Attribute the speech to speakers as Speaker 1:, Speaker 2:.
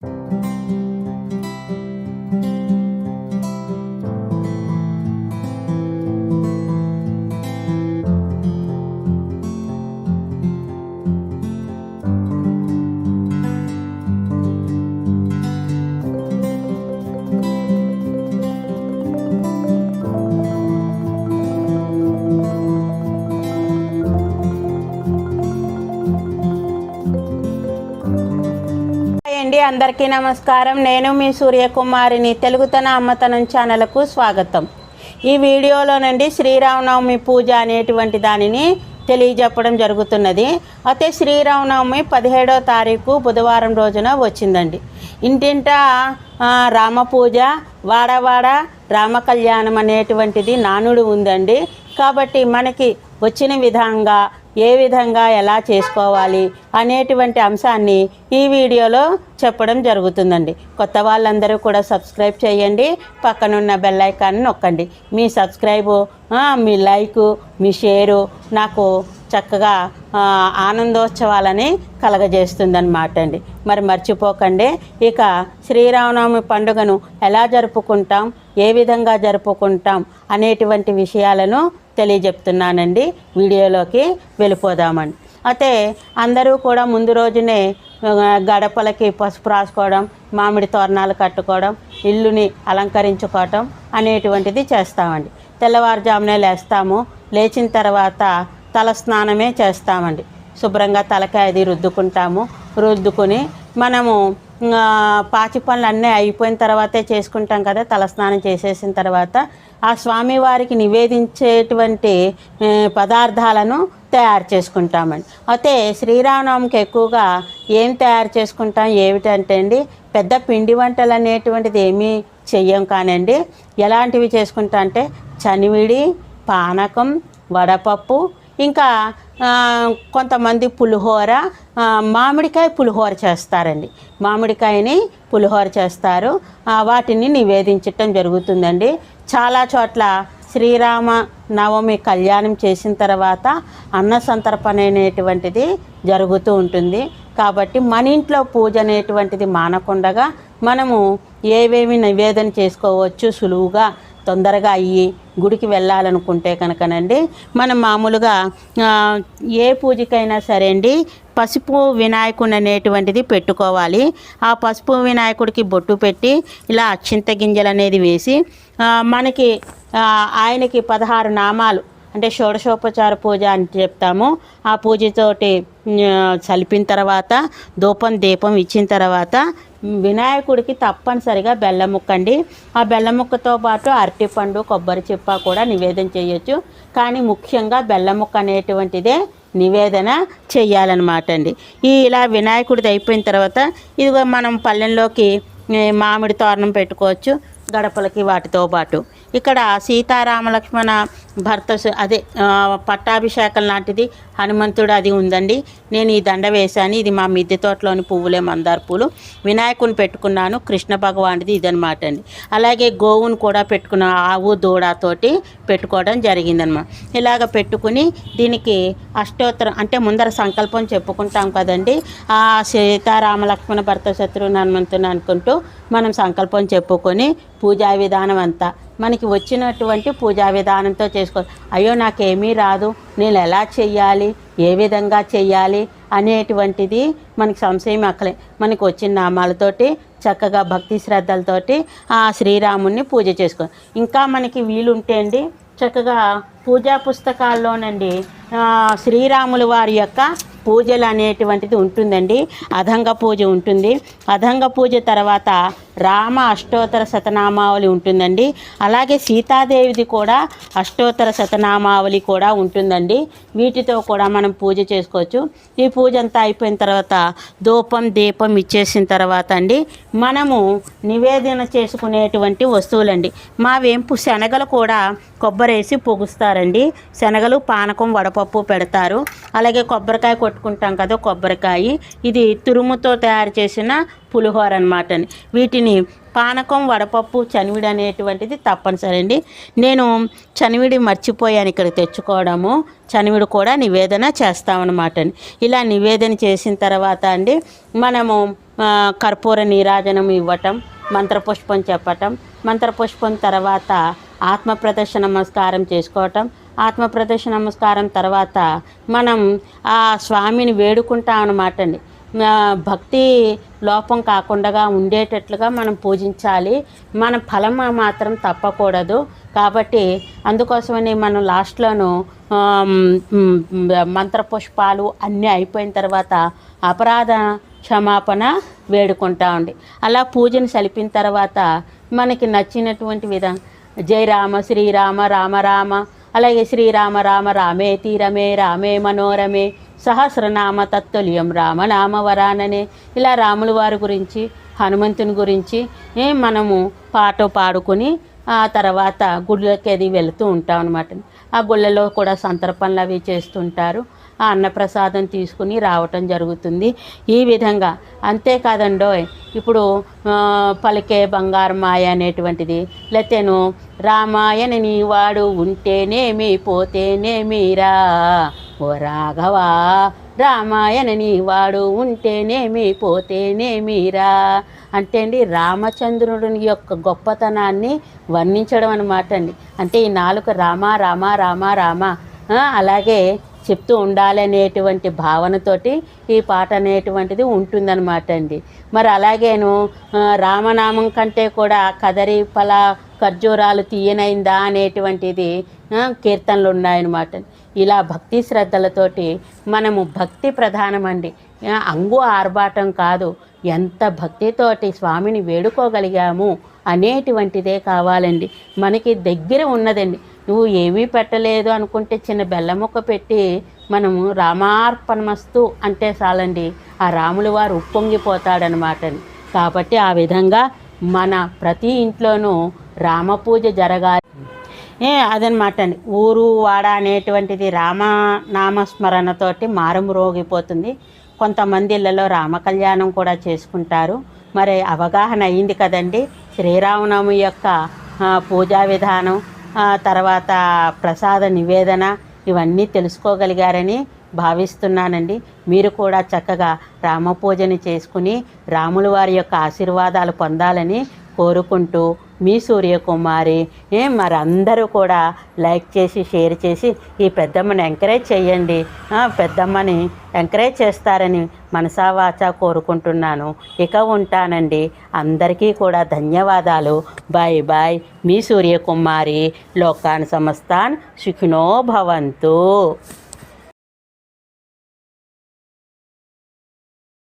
Speaker 1: you అందరికీ నమస్కారం. నేను మీ సూర్యకుమారిని. తెలుగుతన అమ్మతనం ఛానల్కు స్వాగతం. ఈ వీడియోలో నుండి శ్రీరామనవమి పూజ అనేటువంటి దానిని తెలియజెప్పడం జరుగుతున్నది. అయితే శ్రీరామనవమి పదిహేడో తారీఖు బుధవారం రోజున వచ్చిందండి. ఇంటింట రామ పూజ వాడవాడ రామ కళ్యాణం అనేటువంటిది నానుడు ఉందండి. కాబట్టి మనకి వచ్చిన విధంగా ఏ విధంగా ఎలా చేసుకోవాలి అనేటువంటి అంశాన్ని ఈ వీడియోలో చెప్పడం జరుగుతుందండి. కొత్త వాళ్ళందరూ కూడా సబ్స్క్రైబ్ చేయండి. పక్కనున్న బెల్ ఐకాన్ నొక్కండి. మీ సబ్స్క్రైబు మీ లైకు మీ షేరు నాకు చక్కగా ఆనందోత్సవాలని కలగజేస్తుందన్నమాట అండి మరి మర్చిపోకండి. ఇక శ్రీరామనవమి పండుగను ఎలా జరుపుకుంటాం ఏ విధంగా జరుపుకుంటాం అనేటువంటి విషయాలను తెలియజెప్తున్నానండి. వీడియోలోకి వెళ్ళిపోదామండి అయితే అందరూ కూడా ముందు రోజునే గడపలకి పసుపు రాసుకోవడం మామిడి తోరణాలు కట్టుకోవడం ఇల్లుని అలంకరించుకోవటం అనేటువంటిది చేస్తామండి. తెల్లవారుజామునే లేస్తాము. లేచిన తర్వాత తల స్నానమే చేస్తామండి. శుభ్రంగా తలకాయ అది రుద్దుకుంటాము. రుద్దుకుని మనము పాచి పనులు అన్నీ అయిపోయిన తర్వాతే చేసుకుంటాం కదా తలస్నానం చేసేసిన తర్వాత. ఆ స్వామివారికి నివేదించేటువంటి పదార్థాలను తయారు చేసుకుంటామండి. అయితే శ్రీరామనవమికి ఎక్కువగా ఏం తయారు చేసుకుంటాం ఏమిటంటే అండి పెద్ద పిండి వంటలు అనేటువంటిది ఏమీ చెయ్యం కానండి. ఎలాంటివి చేసుకుంటా అంటే చనివిడి పానకం వడపప్పు ఇంకా కొంతమంది పులిహోర మామిడికాయ పులిహోర చేస్తారండి. మామిడికాయని పులిహోర చేస్తారు. వాటిని నివేదించటం జరుగుతుందండి. చాలా చోట్ల శ్రీరామ నవమి కళ్యాణం చేసిన తర్వాత అన్న సంతర్పణ అనేటువంటిది జరుగుతూ ఉంటుంది. కాబట్టి మన ఇంట్లో పూజ అనేటువంటిది మానకుండగా మనము ఏవేమి నివేదన చేసుకోవచ్చు సులువుగా తొందరగా అయ్యి గుడికి వెళ్ళాలనుకుంటే కనుకనండి మనం మామూలుగా ఏ పూజకైనా సరే అండి పసుపు వినాయకుడు అనేటువంటిది పెట్టుకోవాలి. ఆ పసుపు వినాయకుడికి బొట్టు పెట్టి ఇలా అచ్చింత గింజలు అనేది వేసి మనకి ఆయనకి పదహారు నామాలు అంటే షోడశోపచార పూజ అని చెప్తాము. ఆ పూజతోటి చలిపిన తర్వాత ధూపం దీపం ఇచ్చిన తర్వాత వినాయకుడికి తప్పనిసరిగా బెల్లం ముక్కండి. ఆ బెల్లం ముక్కతో పాటు అరటిపండు కొబ్బరి చిప్ప కూడా నివేదన చేయొచ్చు. కానీ ముఖ్యంగా బెల్లం ముక్క అనేటువంటిదే నివేదన చేయాలన్నమాట అండి ఈ ఇలా వినాయకుడిది అయిపోయిన తర్వాత ఇదిగో మనం పల్లెంలోకి మామిడి తోరణం పెట్టుకోవచ్చు గడపలకి వాటితో పాటు. ఇక్కడ సీతారామ లక్ష్మణ భర్త అదే పట్టాభిషేకం లాంటిది హనుమంతుడు అది ఉందండి. నేను ఈ దండ వేశాను. ఇది మా మిద్దె తోటలోని పువ్వులే మందార పూలు వినాయకుని పెట్టుకున్నాను. కృష్ణ భగవానుడిది ఇదనమాట అండి. అలాగే గోవును కూడా పెట్టుకున్న ఆవు దూడతోటి పెట్టుకోవడం జరిగిందనమాట ఇలాగ పెట్టుకుని దీనికి అష్టోత్తరం అంటే ముందర సంకల్పం చెప్పుకుంటాం కదండి. ఆ సీతారామ లక్ష్మణ భర్త శత్రువుని హనుమంతుని అనుకుంటూ మనం సంకల్పం చెప్పుకొని పూజా విధానం అంతా మనకి వచ్చినటువంటి పూజా విధానంతో చేసుకో అయ్యో నాకేమీ రాదు నేను ఎలా చెయ్యాలి ఏ విధంగా చెయ్యాలి అనేటువంటిది మనకి సంశయం అక్కలే. మనకు వచ్చిన నామాలతోటి చక్కగా భక్తి శ్రద్ధలతోటి ఆ శ్రీరాముణ్ణి పూజ చేసుకో. ఇంకా మనకి వీలుంటే అండి చక్కగా పూజా పుస్తకాల్లోనండి శ్రీరాములు శ్రీరాముల వారి యొక్క పూజలు అనేటువంటిది ఉంటుందండి. అధంగ పూజ ఉంటుంది. అధంగ పూజ తర్వాత రామ అష్టోత్తర శతనామావళి ఉంటుందండి. అలాగే సీతాదేవిది కూడా అష్టోత్తర శతనామావళి కూడా ఉంటుందండి. వీటితో కూడా మనం పూజ చేసుకోవచ్చు. ఈ పూజ అంతా అయిపోయిన తర్వాత ధూపం దీపం ఇచ్చేసిన తర్వాత అండి మనము నివేదన చేసుకునేటువంటి వస్తువులండి. మా వేంపు శనగలు కూడా కొబ్బరి వేసి పొగుస్తారండి. శనగలు పానకం వడపప్పు పెడతారు. అలాగే కొబ్బరికాయ కొట్టుకుంటాం కదా కొబ్బరికాయ. ఇది తురుముతో తయారు చేసిన పులిహోర అనమాట వీటిని పానకం వడపప్పు చనివిడి అనేటువంటిది తప్పనిసరి అండి నేను చనివిడి మర్చిపోయాను ఇక్కడ తెచ్చుకోవడము. చనివిడి కూడా నివేదన చేస్తామన్నమాట అండి. ఇలా నివేదన చేసిన తర్వాత అండి మనము కర్పూర నీరాజనం ఇవ్వటం మంత్రపుష్పం చెప్పటం మంత్రపుష్పం తర్వాత ఆత్మ ప్రదర్శన నమస్కారం చేసుకోవటం ఆత్మ ప్రదర్శన నమస్కారం తర్వాత మనం ఆ స్వామిని వేడుకుంటాం అన్నమాట అండి భక్తి లోపం కాకుండా ఉండేటట్లుగా మనం పూజించాలి. మన ఫలం మాత్రం తప్పకూడదు. కాబట్టి అందుకోసమని మనం లాస్ట్లోను మంత్రపుష్పాలు అన్నీ అయిపోయిన తర్వాత అపరాధ క్షమాపణ వేడుకుంటామండి అలా పూజను సలిపిన తర్వాత మనకి నచ్చినటువంటి విధంగా జై రామ శ్రీరామ రామ రామ అలాగే శ్రీరామ రామ రామే తీరమే రామే మనోరమే సహస్రనామ తత్తుల్యం రామనామ వరాననే. ఇలా రాముల వారి గురించి హనుమంతుని గురించి మనము పాట పాడుకొని ఆ తర్వాత గుళ్ళకి అది వెళుతూ ఉంటాం అనమాట ఆ గుళ్ళలో కూడా సంతర్పణలు అవి చేస్తుంటారు. ఆ అన్నప్రసాదం తీసుకుని రావటం జరుగుతుంది. ఈ విధంగా అంతేకాదండోయ్ ఇప్పుడు పలికే బంగారమాయ అనేటువంటిది. లేతేను రామాయణ నీ వాడు ఉంటేనేమి పోతేనేమిరా ఓ రాఘవా రామాయణ నీ వాడు ఉంటేనేమి పోతేనేమిరా అంటే అండి రామచంద్రుని యొక్క గొప్పతనాన్ని వర్ణించడం అనమాట అండి. అంటే ఈ నాలుగు రామ రామ రామ రామ. అలాగే చెప్తూ ఉండాలనేటువంటి భావనతోటి ఈ పాట అనేటువంటిది ఉంటుందన్నమాట అండి. మరి అలాగేను రామనామం కంటే కూడా కదరి ఫల ఖర్జూరాలు తీయనైందా అనేటువంటిది కీర్తనలు ఉన్నాయన్నమాట ఇలా భక్తి శ్రద్ధలతోటి మనము భక్తి ప్రధానమండి. అంగు ఆర్భాటం కాదు ఎంత భక్తితోటి స్వామిని వేడుకోగలిగాము అనేటువంటిదే కావాలండి. మనకి దగ్గర ఉన్నదండి. నువ్వు ఏమీ పెట్టలేదు అనుకుంటే చిన్న బెల్లం ముక్క పెట్టి మనము రామార్పణమస్తు అంటే చాలండి. ఆ రాముల వారు ఉప్పొంగిపోతాడనమాట కాబట్టి ఆ విధంగా మన ప్రతి ఇంట్లోనూ రామ పూజ జరగాలి. ఏ అదనమాట అండి. ఊరు వాడ అనేటువంటిది రామ నామస్మరణతోటి మారుమ్రోగిపోతుంది కొంతమంది ఇళ్ళలో రామ కళ్యాణం కూడా చేసుకుంటారు. మరి అవగాహన అయింది కదండి. శ్రీరామనవమి యొక్క పూజా విధానం తర్వాత ప్రసాద నివేదన ఇవన్నీ తెలుసుకోగలిగారని భావిస్తున్నానండి. మీరు కూడా చక్కగా రామ పూజని చేసుకుని రాముల వారి యొక్క ఆశీర్వాదాలు పొందాలని కోరుకుంటూ మీ సూర్యకుమారి. మరి మరందరూ కూడా లైక్ చేసి షేర్ చేసి ఈ పెద్దమ్మని ఎంకరేజ్ చేయండి పెద్దమ్మని ఎంకరేజ్ చేస్తారని మనసావాచ కోరుకుంటున్నాను. ఇక ఉంటానండి. అందరికీ కూడా ధన్యవాదాలు. Bye bye. మీ సూర్యకుమారి లోకాన్ సమస్తాన్ సుఖినో భవంతు.